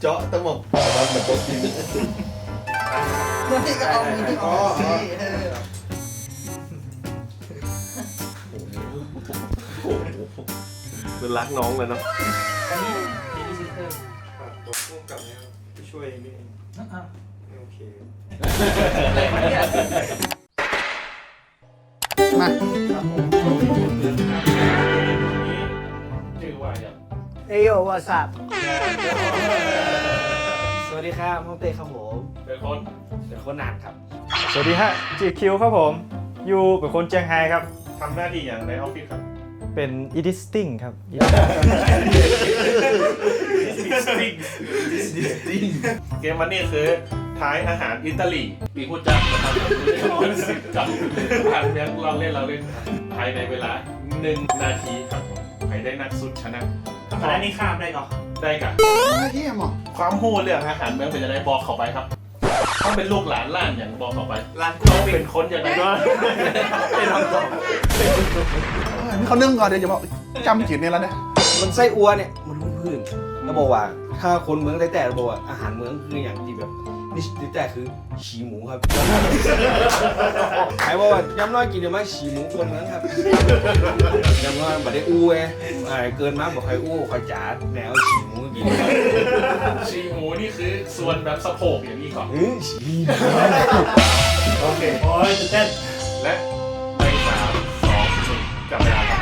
เจาะตะหมกมันเหมือนโต๊ะกินนี่ก็เอามือที่ออกสิเออมันรักน้องเลยเนาะอันนี้มีดิจิเตอร์ฝากบอกร่วมกับนะครับไปช่วยนี่เองอะโอเคมา เอโยวาสับสวัสดีครับน้องเต้ครับผมเป็นคนเป็นคนนานครับ สวัสดีฮะจีคิวครับผมยูเป็นคนเจียงไฮ้ครับ ทำหน้าที่อย่างในออฟฟิศครับ เป็นอีดิสติ้งครับ เกมวันนี้คือท้ายอาหารอิตาลีปีพูดจักนะครับกับผ่านเมืองเราเล่นเราเล่นภายในเวลาหนึ่งนาทีครับผมใครได้นักสุดชนะ คณะนี้ข้ามได้ก่อนได้กับเฮียหมอความหู้เรื่องอาหารเมืองเป็นจะได้บอกเข้าไปครับต้องเป็นลูกหลานล้านอย่างบอกเข้าไปร้านต้องเป็นคนอย่างไรก็เป็นคำตอบเออนี่เขานึ่งก่อนเดี๋ยวจะบอกจำจืดเนี่ยแล้วเนี่ยมันไส้อัวเนี่ยมันพื้นๆแล้วบอกว่า ถ้าคนเมืองแต่แต่บอกว่าอาหารเมืองคืออย่างที่แบบ นี่แต่คือฉีหมูครับใครบอกว่าย้ำน้อยกินเดี๋ยวมาฉีหมูคนเมืองครับย้ำน้อยบัดได้อู้ไงอ่าเกินมาบอกใครอู้ใครจ๋าแนวฉีหมูกินครับชีหมูนี่คือส่วนแบบสะโพกอย่างนี้ก่อน อื้อฉีโอเค โอ้ยเต้นและในสามสองหนึ่งจับเวลาครับ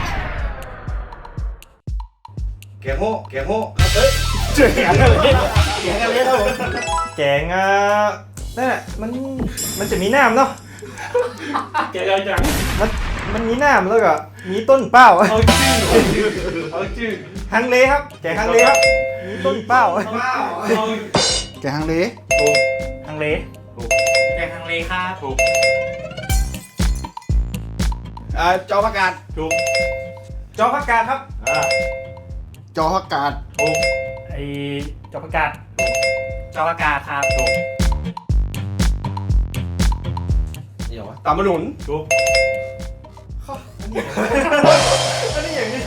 แกงโฮแกงโฮครับเอ้ย เจียงกันเลยเจียงกันเลยครับผมแกงอะนั่นแหละมันมันจะมีน้ำเนาะแกยังยังมันมันมีน้ำแล้วก็มีต้นเป้าเอาชื่อเอาชื่อเอาชื่อฮังเลครับ แกงฮังเลครับมีต้นเป้าแกงฮังเลถูกฮังเลถูกแกงฮังเลครับถูกอ่าจอประกาศถูกจอผักกาดครับอ่าจออากกาศถูก ไอจอผักกาดจอประกาศครับถูกเดี๋ยววะตามมาหนุนถูกอันนี้อย่างนี้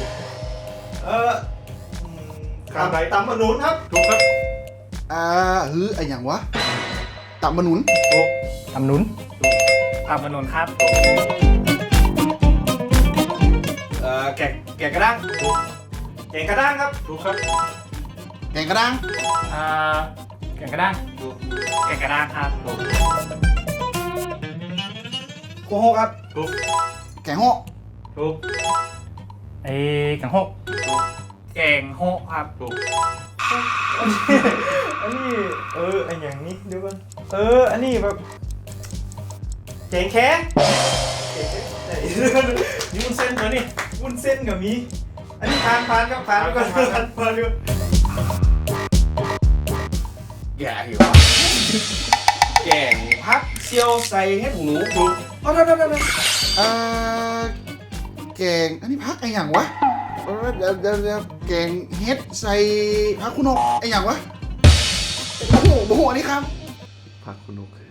เอออืมคำใดตำมะนุนครับถูกครับอ่าฮือไอ้อย่างวะตับมะหนุนถูกตำนุนตามมาหนุนครับเอ่อแกะแกะกระด้างถูกแกงกระด้างครับถูกครับ แกงกระด้างอ่าแกงกระด้างถูกแกะกระด้างครับถูกโกโฮครับ ถูกแกงโฮะถูกไอ้กังหกแกงโฮครับถูกอันนี้เออไอ้อย่างนี้เดี๋ยวก่อนเออ อันนี้แบบแกงแค่แกงแค่ไหนนี่มันเส้นมานี่วุ้นเส้นกับมีอันนี้ผ่านผ่านครับผ่านไปก่อนผ่านผ่านไปก่อน แกะหิวแกงพักเซียวใส่เห็ดหูหนูถูกเอาเดี๋ยวเดี๋ยวเดี๋ยวอ่าแกงอันนี้พักไอ้อย่างวะเออเดี๋ยวเดี๋ยวเดี๋ยวแกงเฮ็ดใส่พักคุณนกไอ้อย่างวะโอ้โหโอ้โหอันนี้ครับ พักคุณนุกคือ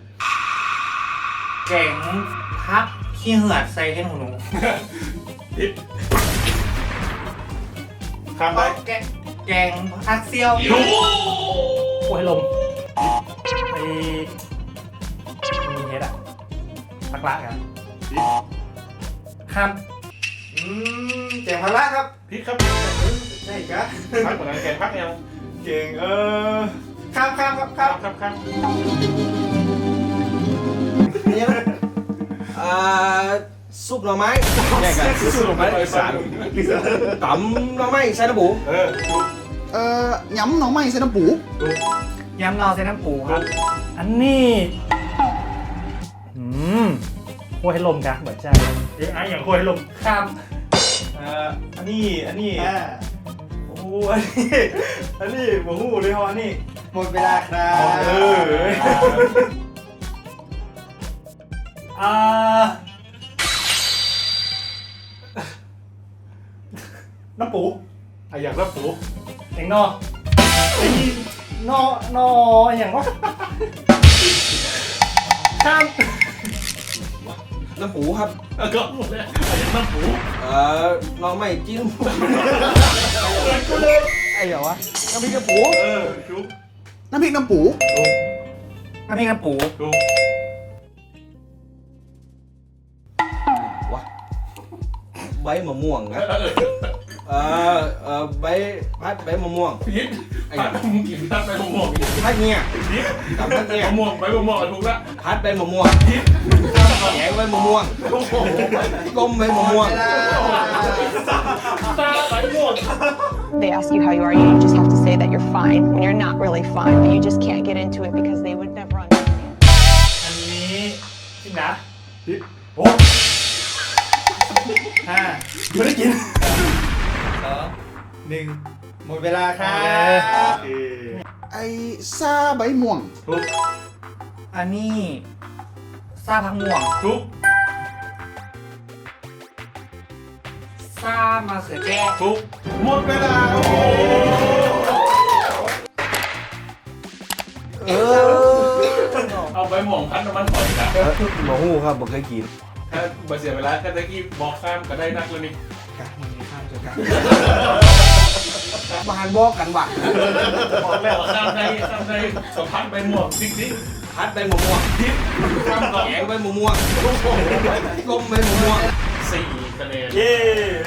แกงพักขี้เหือดใส่เห็ดหูหนู คำใดแกง แกงพักเซียวถูกโอ้ยลมไอ้มีเฮ็ดอะพักละครับครับอืมแกงพักละครับพิษครับใช่กะพักเหมือนกันแกพักยังเก่งเออข้ามข้ามครับข้ามครับครับเนี่ยนะอ่าซุปหน่อไม้แยกกันซุปหน่อไม้อีสานตำหน่อไม้ใส่น้ำปูเออถูก เอ่อยำหน่อไม้ใส่น้ำปูถูกยำเราใส่น้ำปูครับ อันนี้อืมโอ้ยลมกะเหมือนใจเอ๊ะไอ้อย่างโอ้ยลมครับเอ่ออันนี้อันนี้โอ้โหอันนี้อันนี้หมูหูเลยฮะอันนี้ หมดเวลาครับเออ อ่าน้ำปูอะอย่างรับปู เองนอไอ้นอนออย่างวะข้ามน้ำปูครับเออก็หมดแล้วอะอย่างรับปูเอ่อหน่อไม้จิ้มกูเลยไอ้เหรอวะน้ำพริกกระปูเออถูกน้ำพริกน้ำปูน้ำพริกน้ำปูถูกวะใบมะม่วงนะ เออเออใบพัดใบมะม่วงพิษไอ้พัดมึงกินพัดใบมะม่วงพัดเนี่ยพิษกับพัดเนี่ยมะม่วงใบมะม่วงอะถูกละพัดใบมะม่วงแกงใบมะม่วงต้มใบมะม่วงตาใบมะม่วง They ask you how you are, you just have to say that you're fine when you're not really fine, but you just can't get into it because they would never understand. อันนี้จริงนะพิษโอ้ห้าไม่ได้กินส องหนึ่งหมดเวลาครัโอบเคไอ้ซาใบม่วงถูกอันนี้ซาพักม่วงถูกซามะเขือแจ้ถูกหมดเวลาโอ้โหเออเอาใบหม่วงพัดน้ำมันหอยนะหมอหูครับบอกเคยกินถ้าบ่เสียเวลาแค่ตะกี้บอกข้ามก็ได้นักแล้วนี่ บานบอกกันว่ะบอกแล้วว่าข้ามได้ข้ามได้สัมผัสใบหม่วงจริงพัดใบมะม่วงๆข้ามก่อนแกงใบมะม่วงต้มใบมะม่วงสี่คะแนนเย้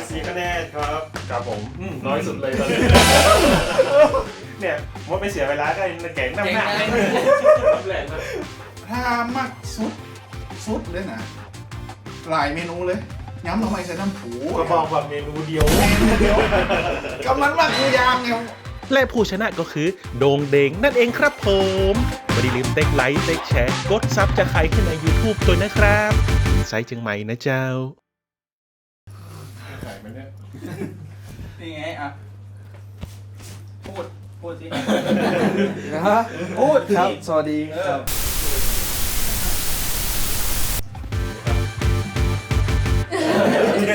สี่คะแนนครับครับผมอืมน้อยสุดเลยตอนนี้เนี่ยมดไปเสียเวลาก็ในแกงน้ำหนักรับแรงนะถ้ามักสุดสุดเลยนะหลายเมนูเลย ย้ำทำไมใส่น้ำปูก็บอกแบบเมนูเดียวเมนูเดียวกำลังมักคือยางไงและผู้ชนะก็คือ โดงเดงนั่นเองครับผมไม่ได้ลืมเต็กไลค์เต็กแชร์กดซับจะใครขึ้นใน YouTube ตัวนะครับไซต์เชียงใหม่นะเจ้าขายมันเนี่ยนี่ไงอะ พูด พูดสินะฮะพูดครับ สวัสดีครับ